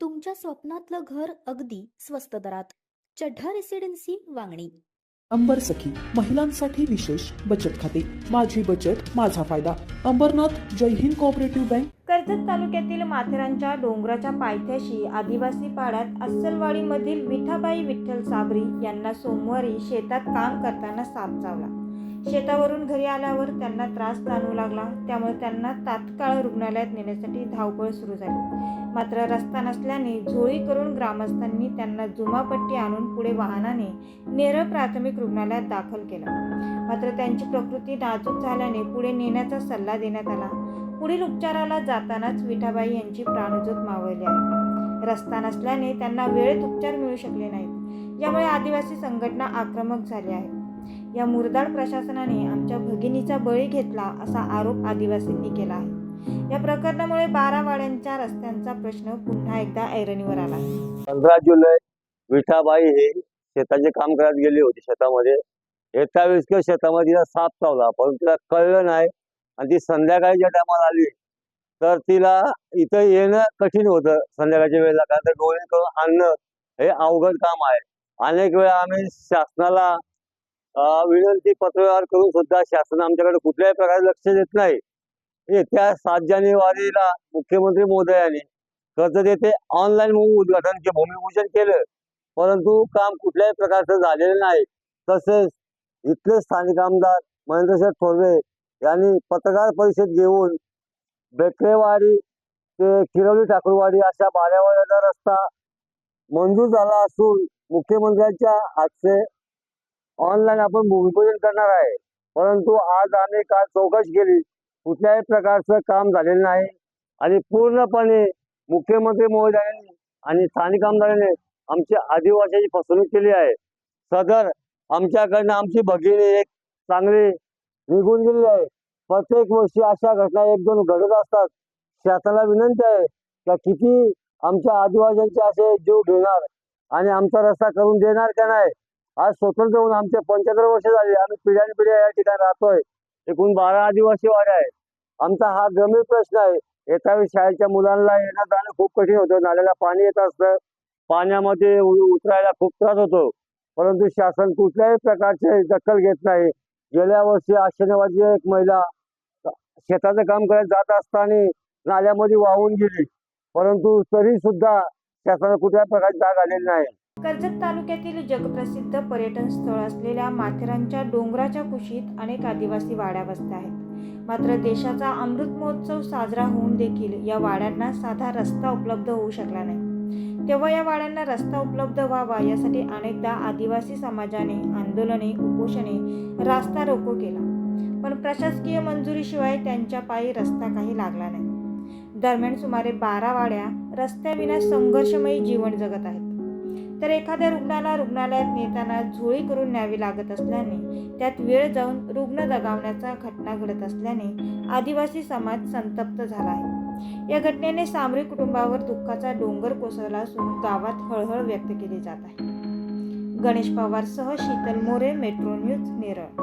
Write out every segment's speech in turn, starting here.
तुमच्या स्वप्नातलं घर अगदी स्वस्त दरात. चढ्ढा रेसिडेन्सी वांगणी. अंबर सखी महिलांसाठी विशेष बचत खाते. माझी बचत माझा फायदा. अंबरनाथ जय हिंद कोऑपरेटिव्ह बँक कर्जत तालुक्यातील माथेरानच्या डोंगराच्या पायथ्याशी आदिवासी पाड्यात अस्सलवाडीमधील विठाबाई विठ्ठल साबरी यांना सोमवारी शेतात काम करताना साप चावला. शेतावरून घरी आल्यावर त्यांना त्रास जाणवू लागला. त्यामुळे त्यांना तात्काळ रुग्णालयात नेण्यासाठी धावपळ सुरू झाली. मात्र रस्ता नसल्याने झोळी करून ग्रामस्थांनी त्यांना जुमापट्टी आणून पुढे वाहनाने नेरळ प्राथमिक रुग्णालयात दाखल केला. मात्र त्यांची प्रकृती नाजूक झाल्याने पुढे नेण्याचा सल्ला देण्यात आला. पुढील उपचाराला जातानाच विठाबाई यांची प्राणज्योत मावळली आहे. रस्ता नसल्याने त्यांना वेळेत उपचार मिळू शकले नाहीत. यामुळे आदिवासी संघटना आक्रमक झाली आहे. या मुरदाड प्रशासनाने आमच्या भगिनीचा बळी घेतला असा आरोप आदिवासींनी केला आहे. या प्रकरणामुळे बारावाड्यांच्या रस्त्यांचा प्रश्न पुन्हा एकदा ऐरणीवर आला. पंधरा जुलै विठाबाई हे शेताचे काम करत गेली होती शेतामध्ये. येत्या वेळेस किंवा शेतामध्ये तिला साप चावला पण तिला कळलं नाही. आणि ती संध्याकाळच्या टायमाला आली तर तिला इथं येणं कठीण होतं संध्याकाळच्या वेळेला. कारण तर डोळे करून आणणं हे अवघड काम आहे. अनेक वेळा आम्ही शासनाला विनंती पत्रव्यवहार करून सुद्धा शासन आमच्याकडे कुठल्याही प्रकारे लक्ष देत नाही. येत्या सात जानेवारीला मुख्यमंत्री महोदयांनी कर्जत येथे ऑनलाईन उद्घाटन के भूमिपूजन केलं. परंतु काम कुठल्याही प्रकारचं झालेलं नाही. तसेच इथले स्थानिक आमदार महेंद्रशेठ थोरवे यांनी पत्रकार परिषद घेऊन बेकरेवाडी ते किरवली ठाकूरवाडी अशा बाऱ्यावाड्याचा रस्ता मंजूर झाला असून मुख्यमंत्र्यांच्या हातचे ऑनलाईन आपण भूमिपूजन करणार आहे. परंतु आज आम्ही काल चौकशी केली. कुठल्याही प्रकारचं काम झालेलं नाही. आणि पूर्णपणे मुख्यमंत्री महोदयांनी आणि स्थानिक आमदारांनी आमच्या आदिवासीची फसवणूक केली आहे. सदर आमच्याकडनं आमची भगिनी एक चांगली निघून गेली आहे. प्रत्येक वर्षी अशा घटना एक दोन घडत असतात. शासनाला विनंती आहे का किती आमच्या आदिवासींचे असे जीव घेणार आणि आमचा रस्ता करून देणार का नाही? आज स्वतंत्र होऊन आमचे पंच्याहत्तर वर्ष झाली. आम्ही पिढ्यान पिढ्या या ठिकाणी राहतोय. एकूण बारा आदिवासी वाड्या आहेत. आमचा हा गंभीर प्रश्न आहे. एका शाळेच्या मुलांना येणं जाणं खूप कठीण होतं. नाल्याला पाणी येत असतं. पाण्यामध्ये उतरायला खूप त्रास होतो. परंतु शासन कुठल्याही प्रकारचे दखल घेत नाही. गेल्या वर्षी आश्चर्यवादी एक महिला शेताचं काम करत जात असताना नाल्यामध्ये वाहून गेली. परंतु तरी सुद्धा शासनाला कुठल्याही प्रकारची जाग आलेली नाही. कर्जत तालुक्यातील जगप्रसिद्ध पर्यटन स्थळ असलेल्या माथेरानच्या डोंगराच्या कुशीत अनेक आदिवासी वाड्या वसल्या आहेत. मात्र देशाचा अमृत महोत्सव साजरा होऊन देखील या वाड्यांना साधा रस्ता उपलब्ध होऊ शकला नाही. तेव्हा या वाड्यांना रस्ता उपलब्ध व्हावा यासाठी अनेकदा आदिवासी समाजाने आंदोलने उपोषणे रास्ता रोको केला. पण प्रशासकीय मंजुरीशिवाय त्यांच्या पायी रस्ता काही लागला नाही. दरम्यान सुमारे बारा वाड्या रस्त्याविना संघर्षमयी जीवन जगत आहेत. तर एखाद्या रुग्णाला रुग्णालयात नेताना झोळी करून न्यावी लागत असल्याने त्यात वेळ जाऊन रुग्ण दगावण्याचा घटना घडत असल्याने आदिवासी समाज संतप्त झाला आहे. या घटनेने सामरी कुटुंबावर दुःखाचा डोंगर कोसळला असून गावात हळहळ व्यक्त केली जात आहे. गणेश पवारसह शीतल मोरे मेट्रो न्यूज नेरळ.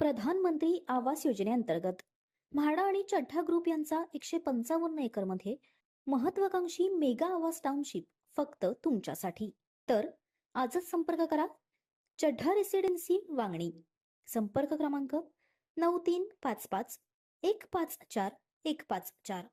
प्रधानमंत्री आवास योजनेअंतर्गत म्हाडा आणि चड्ढा ग्रुप यांचा एकशे पंचावन्न एकरमध्ये महत्वाकांक्षी मेगा आवास टाउनशिप फक्त तुमच्यासाठी. तर आजच संपर्क करा. चड्ढा रेसिडेन्सी वांगणी. संपर्क क्रमांक नऊ तीन पाच पाच एक पाच चार एक पाच चार.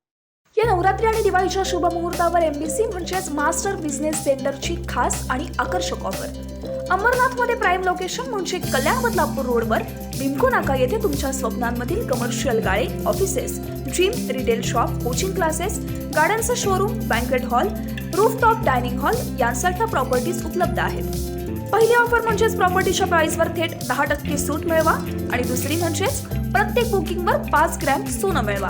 या नवरात्री आणि दिवाळीच्या शुभ मुहूर्तावर एमबीसी म्हणजेच मास्टर बिझनेस सेंटरची खास आणि आकर्षक ऑफर अमरनाथमध्ये प्राईम लोकेशन म्हणजे कल्याण बदलापूर रोडवर भीमको नाका येथे तुमच्या स्वप्नांमधील कमर्शियल गाळे offices gym retail shop coaching classes गाड्यांचं showroom banquet hall rooftop dining hall यांसारख्या प्रॉपर्टीज उपलब्ध आहेत. पहिली ऑफर म्हणजेच प्रॉपर्टीच्या प्राइसवर थेट दहा टक्के सूट मिळवा आणि दुसरी म्हणजेच प्रत्येक बुकिंगवर पाच ग्रॅम सोनं मिळवा.